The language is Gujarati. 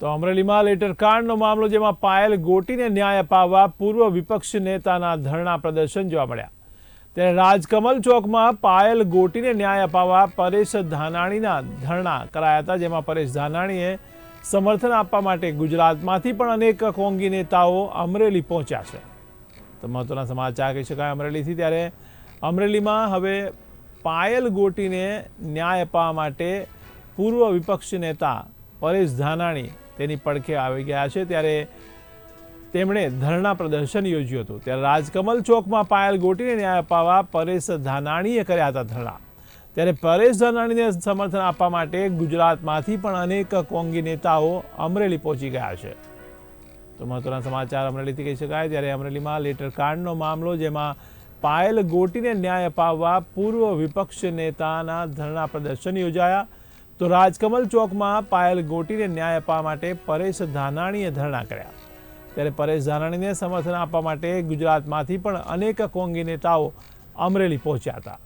તો અમરેલીમાં લેટર કાંડનો મામલો જેમાં પાયલ ગોટીને ન્યાય અપાવવા પૂર્વ વિપક્ષ નેતાના ધરણા પ્રદર્શન જોવા મળ્યા. ત્યારે રાજકમલ ચોકમાં પાયલ ગોટીને ન્યાય અપાવવા પરેશ ધાનાણીના ધરણા કરાયા હતા, જેમાં પરેશ ધાનાણીએ સમર્થન આપવા માટે ગુજરાતમાંથી પણ અનેક કોંગી નેતાઓ અમરેલી પહોંચ્યા છે. તો મહત્વના સમાચાર કહી શકાય અમરેલીથી. ત્યારે અમરેલીમાં હવે પાયલ ગોટીને ન્યાય અપાવવા માટે પૂર્વ વિપક્ષ નેતા પરેશ ધાનાણી તેની પડખે આવી ગયા છે. ત્યારે તેમણે ધરણા પ્રદર્શન યોજ્યું હતું. ત્યારે રાજકમલ ચોકમાં પાયલ ગોટીને ન્યાય અપાવવા પરેશ ધાનાણીએ કર્યા હતા ધરણા. ત્યારે પરેશ ધાનાણીને સમર્થન આપવા માટે ગુજરાતમાંથી પણ અનેક કોંગી નેતાઓ અમરેલી પહોંચી ગયા છે. તો મહત્વના સમાચાર અમરેલીથી કહી શકાય. ત્યારે અમરેલીમાં લેટર કાર્ડનો મામલો, જેમાં પાયલ ગોટીને ન્યાય અપાવવા પૂર્વ વિપક્ષ નેતાના ધરણા પ્રદર્શન યોજાયા. તો રાજકમલ ચોકમાં પાયલ ગોટીને ન્યાય આપવા માટે પરેશ ધાનાણીએ ધરણા કર્યા. ત્યારે પરેશ ધાનાણીને સમર્થન આપવા માટે ગુજરાતમાંથી પણ અનેક કોંગી નેતાઓ અમરેલી પહોંચ્યા હતા.